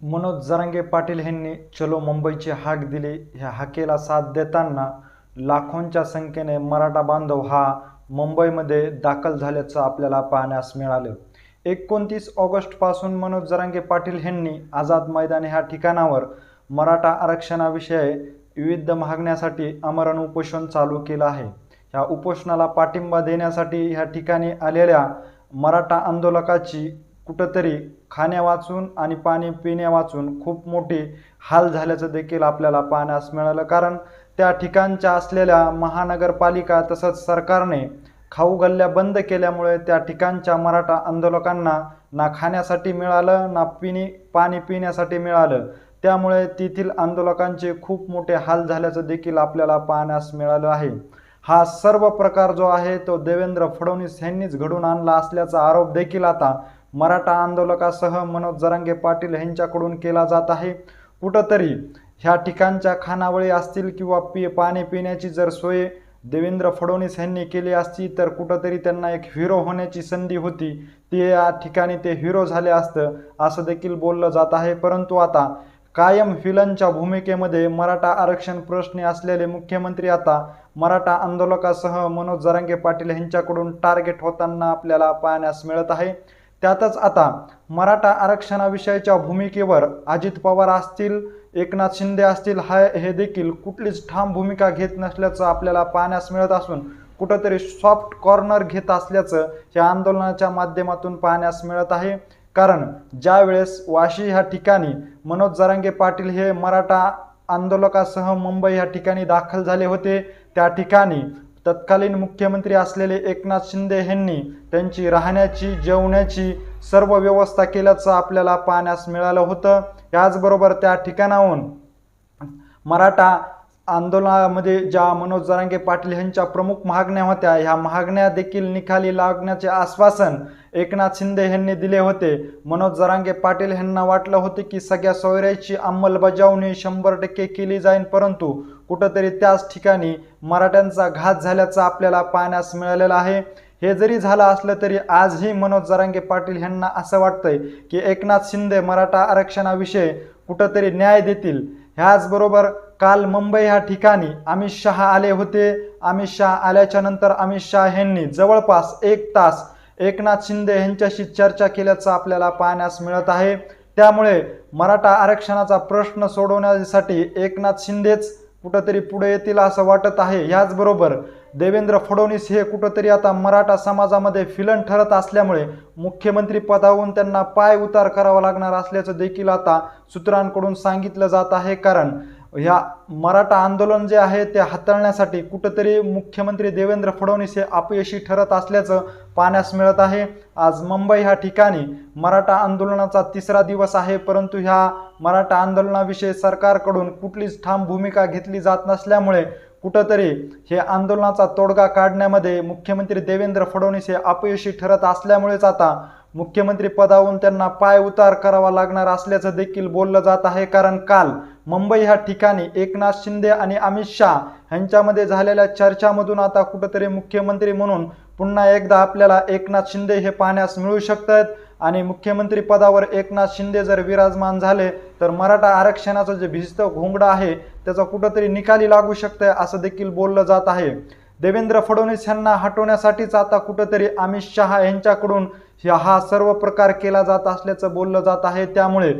मनोज जरांगे पाटील यांनी चलो मुंबईची हाक दिली. ह्या हाकेला साथ देताना लाखोंच्या संख्येने मराठा बांधव हा मुंबईमध्ये दाखल झाल्याचं आपल्याला पाहण्यास मिळालं. एकोणतीस ऑगस्टपासून मनोज जरांगे पाटील यांनी आझाद मैदान ह्या ठिकाणावर मराठा आरक्षणाविषयी विविध मागण्यासाठी आमरण उपोषण चालू केलं आहे. ह्या उपोषणाला पाठिंबा देण्यासाठी ह्या ठिकाणी आलेल्या मराठा आंदोलकाची कुठंतरी खाण्यावाचून आणि पाणी पिण्यावाचून खूप मोठे हाल झाल्याचं देखील आपल्याला पाहण्यास मिळालं. कारण त्या ठिकाणच्या असलेल्या महानगरपालिका तसंच सरकारने खाऊ गल्ल्या बंद केल्यामुळे त्या ठिकाणच्या मराठा आंदोलकांना ना खाण्यासाठी मिळालं ना पिणी पाणी पिण्यासाठी मिळालं. त्यामुळे तेथील आंदोलकांचे खूप मोठे हाल झाल्याचं देखील आपल्याला पाहण्यास मिळालं आहे. हा सर्व प्रकार जो आहे तो देवेंद्र फडणवीस यांनीच घडून आणला असल्याचा आरोप देखील आता मराठा आंदोलकासह मनोज जरांगे पाटील यांच्याकडून केला जात आहे. कुठंतरी ह्या ठिकाणच्या खानावळी असतील किंवा पि पाणी पिण्याची जर सोय देवेंद्र फडणवीस यांनी केली असती तर कुठंतरी त्यांना एक हिरो होण्याची संधी होती. ते या ठिकाणी ते हिरो झाले असतं असं देखील बोललं जात आहे. परंतु आता कायम व्हिलनच्या भूमिकेमध्ये मराठा आरक्षण प्रश्नी असलेले मुख्यमंत्री आता मराठा आंदोलकासह मनोज जरांगे पाटील यांच्याकडून टार्गेट होताना आपल्याला पाहण्यास मिळत आहे. त्यातच आता मराठा आरक्षणाविषयीच्या भूमिकेवर अजित पवार असतील एकनाथ शिंदे असतील हा हे देखील कुठलीच ठाम भूमिका घेत नसल्याचं आपल्याला पाहण्यास मिळत असून कुठंतरी सॉफ्ट कॉर्नर घेत असल्याचं या आंदोलनाच्या माध्यमातून पाहण्यास मिळत आहे. कारण ज्या वेळेस वाशी ह्या ठिकाणी मनोज जरांगे पाटील हे मराठा आंदोलकासह मुंबई ह्या ठिकाणी दाखल झाले होते त्या ठिकाणी तत्कालीन मुख्यमंत्री असलेले एकनाथ शिंदे यांनी त्यांची राहण्याची जेवण्याची सर्व व्यवस्था केल्याचं आपल्याला पाहण्यास मिळालं होतं. याचबरोबर त्या ठिकाणाहून मराठा आंदोलनामध्ये ज्या मनोज जरांगे पाटील यांच्या प्रमुख मागण्या होत्या ह्या मागण्या देखील निकाली लागण्याचे आश्वासन एकनाथ शिंदे यांनी दिले होते. मनोज जरांगे पाटील यांना वाटलं होते की सगळ्या सोयऱ्याची अंमलबजावणी शंभर टक्के केली जाईल परंतु कुठंतरी त्याच ठिकाणी मराठ्यांचा घात झाल्याचं आपल्याला पाहण्यास मिळालेलं आहे. हे जरी झालं असलं तरी आजही मनोज जरांगे पाटील यांना असं वाटतंय की एकनाथ शिंदे मराठा आरक्षणाविषयी कुठंतरी न्याय देतील. ह्याचबरोबर काल मुंबई ह्या ठिकाणी अमित शहा आले होते. अमित शहा आल्याच्यानंतर अमित शहा यांनी जवळपास एक तास एकनाथ शिंदे यांच्याशी चर्चा केल्याचं आपल्याला पाहण्यास मिळत आहे. त्यामुळे मराठा आरक्षणाचा प्रश्न सोडवण्यासाठी एकनाथ शिंदेच कुठंतरी पुढे येतील असं वाटत आहे. याचबरोबर देवेंद्र फडणवीस हे कुठंतरी आता मराठा समाजामध्ये फिलन ठरत असल्यामुळे मुख्यमंत्री पदावरून त्यांना पाय उतार करावा लागणार असल्याचं देखील आता सूत्रांकडून सांगितलं जात आहे. कारण ह्या मराठा आंदोलन जे आहे ते हाताळण्यासाठी कुठंतरी मुख्यमंत्री देवेंद्र फडणवीस हे अपयशी ठरत असल्याचं पाहण्यास मिळत आहे. आज मुंबई ह्या ठिकाणी मराठा आंदोलनाचा तिसरा दिवस आहे परंतु ह्या मराठा आंदोलनाविषयी सरकारकडून कुठलीच ठाम भूमिका घेतली जात नसल्यामुळे कुठंतरी हे आंदोलनाचा तोडगा काढण्यामध्ये मुख्यमंत्री देवेंद्र फडणवीस हे अपयशी ठरत असल्यामुळेच आता मुख्यमंत्री पदावरून त्यांना पाय उतार करावा लागणार असल्याचं देखील बोललं जात आहे. कारण काल मुंबई ह्या ठिकाणी एकनाथ शिंदे आणि अमित शहा यांच्यामध्ये झालेल्या चर्चामधून आता कुठंतरी मुख्यमंत्री म्हणून पुन्हा एकदा आपल्याला एकनाथ शिंदे हे पाहण्यास मिळू शकतात. आणि मुख्यमंत्री पदावर एकनाथ शिंदे जर विराजमान झाले तर मराठा आरक्षणाचं जे भिस्त घोंगडं आहे त्याचा कुठंतरी निकाली लागू शकतं असं देखील बोललं जात आहे. देवेंद्र फडणवीस यांना हटवण्यासाठीच आता कुठंतरी अमित शहा यांच्याकडून हा सर्व प्रकार केला जात असल्याचं बोललं जात आहे. त्यामुळे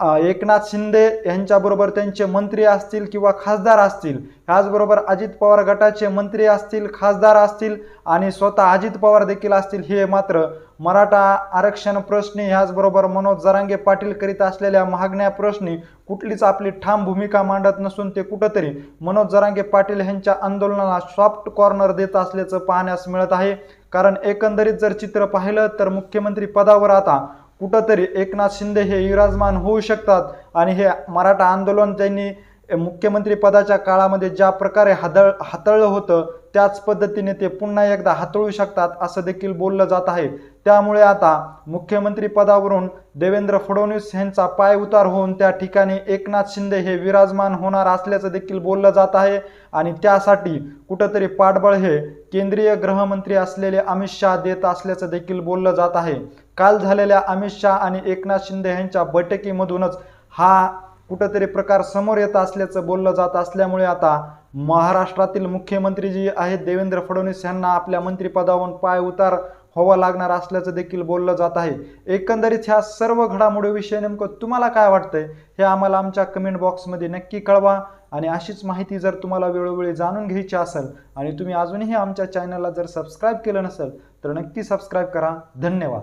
एकनाथ शिंदे यांच्याबरोबर त्यांचे मंत्री असतील किंवा खासदार असतील त्याचबरोबर अजित पवार गटाचे मंत्री असतील खासदार असतील आणि स्वतः अजित पवार देखील असतील हे मात्र मराठा आरक्षण प्रश्नी ह्याचबरोबर मनोज जरांगे पाटील करीत असलेल्या मागण्या प्रश्नी कुठलीच आपली ठाम भूमिका मांडत नसून ते कुठंतरी मनोज जरांगे पाटील यांच्या आंदोलनाला सॉफ्ट कॉर्नर देत असल्याचं पाहण्यास मिळत आहे. कारण एकंदरीत जर चित्र पाहिलं तर मुख्यमंत्री पदावर आता कुठंतरी एकनाथ शिंदे हे विराजमान होऊ शकतात आणि हे मराठा आंदोलन त्यांनी मुख्यमंत्री पदाच्या काळामध्ये ज्या प्रकारे हादळ हाताळलं होतं त्याच पद्धतीने ते पुन्हा एकदा हाताळू शकतात असं देखील बोललं जात आहे. त्यामुळे आता मुख्यमंत्री पदावरून देवेंद्र फडणवीस यांचा पाय उतार होऊन त्या ठिकाणी एकनाथ शिंदे हे विराजमान होणार असल्याचं देखील बोललं जात आहे. आणि त्यासाठी कुठंतरी पाठबळ हे केंद्रीय गृहमंत्री असलेले अमित शहा देत असल्याचं देखील बोललं जात आहे. काल झालेल्या अमित शहा आणि एकनाथ शिंदे यांच्या बैठकीमधूनच हा कुठंतरी प्रकार समोर येत असल्याचं बोललं जात असल्यामुळे आता महाराष्ट्रातील मुख्यमंत्री जी आहेत देवेंद्र फडणवीस यांना आपल्या मंत्रिपदावरून पाय उतार व्हावा लागणार असल्याचं देखील बोललं जात आहे. एकंदरीत ह्या सर्व घडामोडीविषयी नेमकं तुम्हाला काय वाटतंय हे आम्हाला आमच्या कमेंट बॉक्समध्ये नक्की कळवा. आणि अशीच माहिती जर तुम्हाला वेळोवेळी जाणून घ्यायची असेल आणि तुम्ही अजूनही आमच्या चॅनलला जर सबस्क्राईब केलं नसेल तर नक्की सबस्क्राईब करा. धन्यवाद.